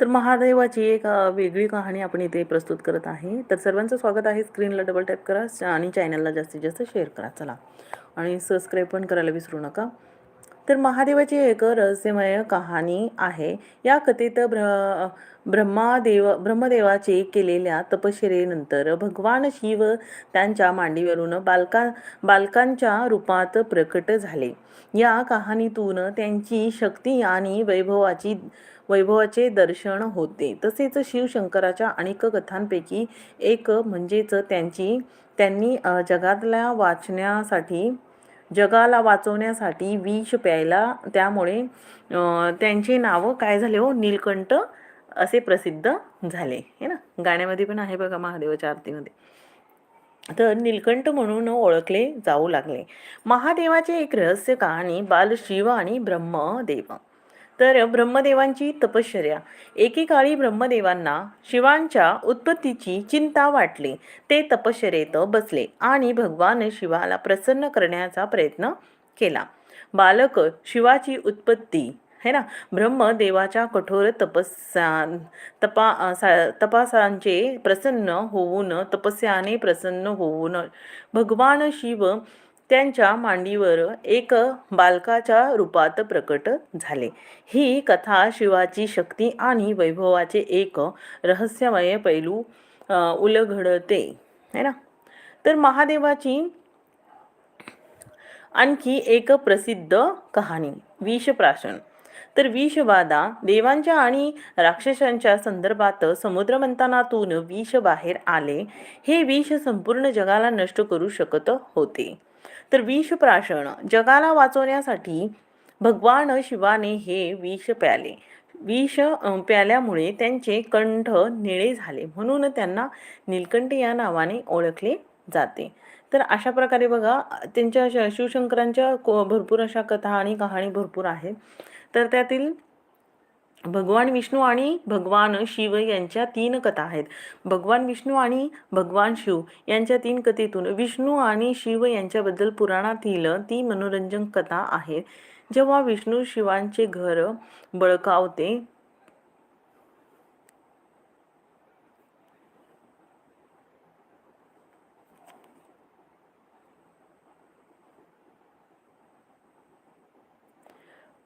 तर महादेवाची एक वेगळी कहाणी आपण इथे प्रस्तुत करत आहे. तर सर्वांचं स्वागत आहे. स्क्रीनला डबल टॅप करा आणि चॅनलला जास्तीत जास्त शेअर करा. चला. आणि सबस्क्राईब पण करायला विसरू नका. तर महादेवाची एक रहस्यमय कहाणी आहे. या कथेत ब्र ब्रह्मादेव ब्रह्मदेवाचे केलेल्या तपश्चरेनंतर भगवान शिव त्यांच्या मांडीवरून बालका बालकांच्या रूपात प्रकट झाले. या कहाणीतून त्यांची शक्ती आणि वैभवाची वैभवाचे दर्शन होते. तसेच शिवशंकराच्या अनेक कथांपैकी एक म्हणजेच त्यांची त्यांनी जगातल्या वाचण्यासाठी जगाला वाचवण्यासाठी विष प्यायला. त्यामुळे त्यांचे नावं काय झाले हो? नीलकंठ असे प्रसिद्ध झाले. हे ना? गाण्यामध्ये पण आहे बघा महादेवाच्या आरतीमध्ये. तर नीलकंठ म्हणून ओळखले जाऊ लागले. महादेवाचे एक रहस्य कहाणी बालशिव आणि ब्रह्मदेव. तर ब्रह्मदेवांची तपश्चर्या. एकेकाळी ब्रह्मदेवांना शिवांच्या उत्पत्तीची चिंता वाटली. ते तपश्चर्येत बसले आणि भगवान शिवाला प्रसन्न करण्याचा प्रयत्न केला. बालक शिवाची उत्पत्ती है ना? ब्रह्मदेवाच्या कठोर तपस्या तपा सा- तपासांचे प्रसन्न होऊन तपस्याने प्रसन्न होऊन भगवान शिव त्यांच्या मांडीवर एक बालकाच्या रूपात प्रकट झाले. ही कथा शिवाची शक्ती आणि वैभवाचे एक रहस्यमय पैलू उलघडते है ना? तर महादेवाची आणखी एक प्रसिद्ध कहाणी विषप्राशन. तर विषबाधा देवांच्या आणि राक्षसांच्या संदर्भात समुद्रमंथनातून विष बाहेर आले. हे विष संपूर्ण जगाला नष्ट करू शकत होते. तर विषप्राशन. जगाला वाचवण्यासाठी भगवान शिवाने हे विष प्याले. विष प्याल्यामुळे त्यांचे कंठ निळे झाले. म्हणून त्यांना नीलकंठ या नावाने ओळखले जाते. तर अशा प्रकारे बघा त्यांच्या श- शिवशंकरांच्या को- भरपूर अशा कथा आणि कहाणी भरपूर आहेत तर त्यातील भगवान विष्णू आणि भगवान शिव यांच्या तीन कथा आहेत. भगवान विष्णू आणि भगवान शिव यांच्या तीन कथेतून विष्णू आणि शिव यांच्याबद्दल पुराणातील ती मनोरंजक कथा आहे. जेव्हा विष्णू शिवांचे घर बळकावते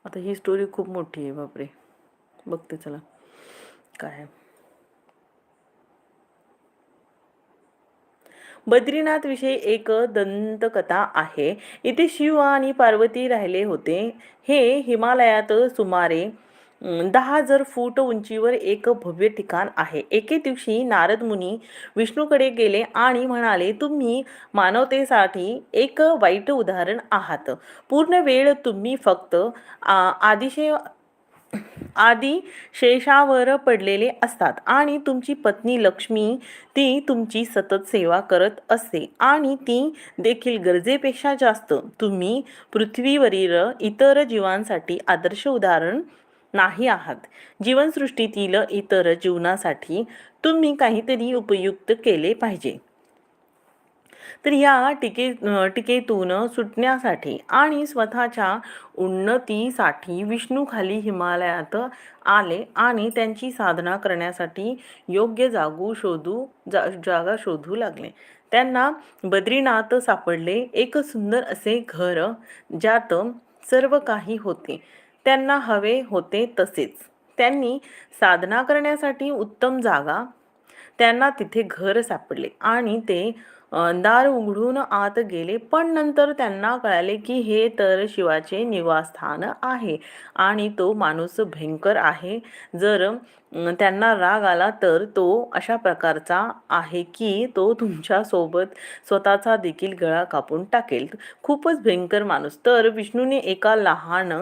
आता ही स्टोरी खूप मोठी आहे बापरे. बघते चला. काय बद्रीनाथ विषयी एक दंतकथा आहे. इथे शिव आणि पार्वती राहिले होते. हे हिमालयात सुमारे दहा हजार फूट उंचीवर एक भव्य ठिकाण आहे. एके दिवशी नारद मुनी विष्णूकडे गेले आणि म्हणाले तुम्ही मानवतेसाठी एक वाईट उदाहरण आहात. पूर्ण वेळ तुम्ही फक्त आदिशय आदिशे आदी शेषावर पडलेले असतात. आणि तुमची पत्नी लक्ष्मी ती तुमची सतत सेवा करत असते. आणि ती देखील गरजेपेक्षा जास्त. तुम्ही पृथ्वीवरील इतर जीवांसाठी आदर्श उदाहरण नाही आहात. जीवनसृष्टीतील इतर जीवनासाठी तुम्ही काहीतरी उपयुक्त केले पाहिजे. तर या टिके टिकेतून टीकेतून सुटण्यासाठी आणि स्वतःच्या उन्नतीसाठी विष्णू खाली हिमालयात आले आणि त्यांची साधना करण्यासाठी योग्य जागू शोधू जा जागा शोधू लागले. त्यांना बद्रीनाथ सापडले. एक सुंदर असे घर ज्यात सर्व काही होते. त्यांना हवे होते तसेच. त्यांनी साधना करण्यासाठी उत्तम जागा. त्यांना तिथे घर सापडले आणि ते दार उघडून आत गेले पण नंतर त्यांना कळाले की हे तर शिवाचे निवासस्थान आहे आणि तो माणूस भयंकर आहे. जर त्यांना राग आला तर तो अशा प्रकारचा आहे की तो तुमच्यासोबत स्वतःचा देखील गळा कापून टाकेल. खूपच भयंकर माणूस. तर विष्णूने एका लहान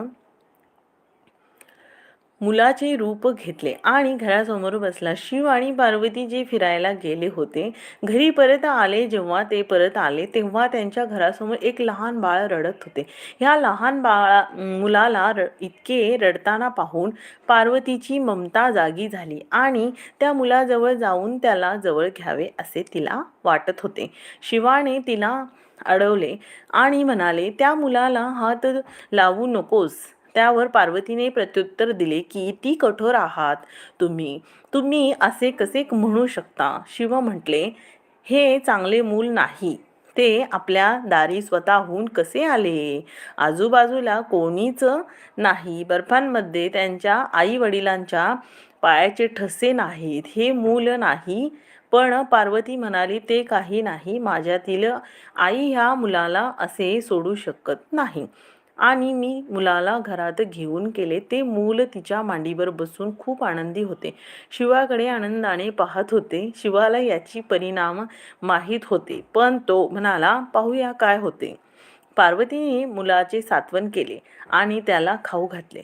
मुलाचे रूप घेतले आणि घरासमोर बसला. शिव आणि पार्वती जे फिरायला गेले होते घरी परत आले जेव्हा ते परत आले तेव्हा त्यांच्या घरासमोर एक लहान बाळ रडत होते. ह्या लहान बाळा मुलाला र इतके रडताना पाहून पार्वतीची ममता जागी झाली आणि त्या मुलाजवळ जाऊन त्याला जवळ घ्यावे असे तिला वाटत होते. शिवाने तिला अडवले आणि म्हणाले त्या मुलाला हात लावू नकोस. त्यावर पार्वतीने प्रत्युत्तर दिले की ती कठोर आहात तुम्ही. तुम्ही असे कसे म्हणू शकता? शिव म्हटले हे चांगले मूल नाही. ते आपल्या दारी स्वतःहून कसे आले? आजूबाजूला कोणीच नाही. बर्फांमध्ये त्यांच्या आई वडिलांच्या पायाचे ठसे नाहीत. हे मूल नाही. पण पार्वती म्हणाली ते काही नाही. माझ्यातील आई ह्या मुलाला असे सोडू शकत नाही. आणि मी मुलाला घरात घेऊन केले ते मूल तिच्या मांडीवर बसून खूप आनंदी होते. शिवाकडे आनंदाने पाहत होते. शिवाला याची परिणाम माहीत होते. पण तो म्हणाला पाहूया काय होते. पार्वतीने मुलाचे सात्वन केले आणि त्याला खाऊ घातले.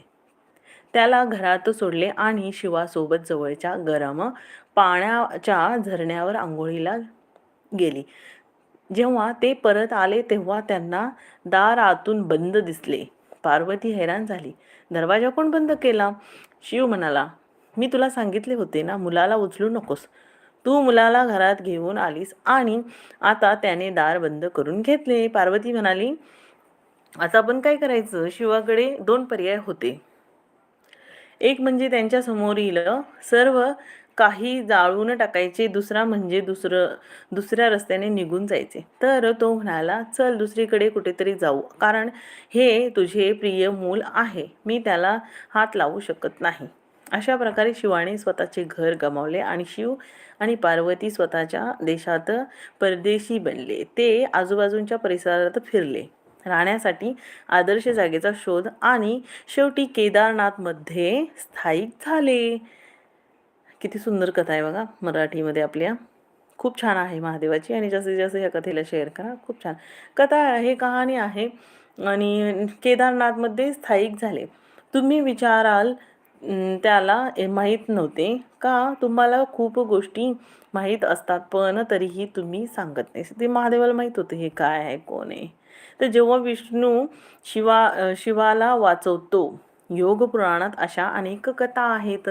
त्याला घरात सोडले आणि शिवासोबत जवळच्या गरम पाण्याच्या झरण्यावर आंघोळीला गेली. जेव्हा ते परत आले तेव्हा त्यांना दार आतून बंद दिसले. पार्वती हैराण झाली. दरवाजा कोण बंद केला? शिव म्हणाला. मी तुला सांगितले होते ना मुलाला उचलू नकोस. तू मुलाला घरात घेऊन आलीस आणि आता त्याने दार बंद करून घेतले. पार्वती म्हणाली. आता आपण काय करायचं? शिवाकडे दोन पर्याय होते. एक म्हणजे त्यांच्या समोरील सर्व काही जाळून टाकायचे दुसरा म्हणजे दुसरं दुसऱ्या रस्त्याने निघून जायचे. तर तो म्हणाला चल दुसरीकडे कुठेतरी जाऊ कारण हे तुझे प्रिय मूल आहे. मी त्याला हात लावू शकत नाही. अशा प्रकारे शिवाने स्वतःचे घर गमावले आणि शिव आणि पार्वती स्वतःच्या देशात परदेशी बनले. ते आजूबाजूच्या परिसरात फिरले. राहण्यासाठी आदर्श जागेचा शोध आणि शेवटी केदारनाथमध्ये स्थायिक झाले. किती सुंदर कथा आहे बघा मराठीमध्ये आपल्या. खूप छान आहे महादेवाची आणि जास्तीत जास्त या कथेला शेअर करा. खूप छान. कथा आहे कहाणी आहे आणि केदारनाथमध्ये स्थायिक झाले. तुम्ही विचाराल त्याला माहीत नव्हते का? तुम्हाला खूप गोष्टी माहीत असतात पण तरीही तुम्ही सांगत नाही. ते महादेवाला माहीत होते हे काय आहे कोण आहे? तर जेव्हा विष्णू शिवा शिवाला वाचवतो योग पुराणात अशा अनेक कथा आहेत.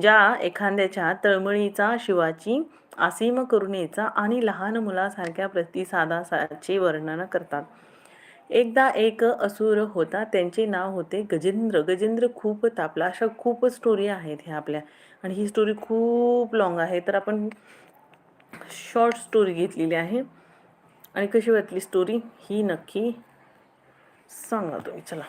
ज्या एखाद्याच्या तळमळीचा शिवाची असीम करुणेचा आणि लहान मुलासारख्या प्रतिसादाचे वर्णन करतात. एकदा एक असुर होता त्यांचे नाव होते गजेंद्र. गजेंद्र खूप तापला. अशा खूप स्टोरी आहेत ह्या आपल्या. आणि ही स्टोरी खूप लॉंग आहे. तर आपण शॉर्ट स्टोरी घेतलेली आहे. आणि कशी वाटली स्टोरी ही नक्की सांगा तुम्ही. चला.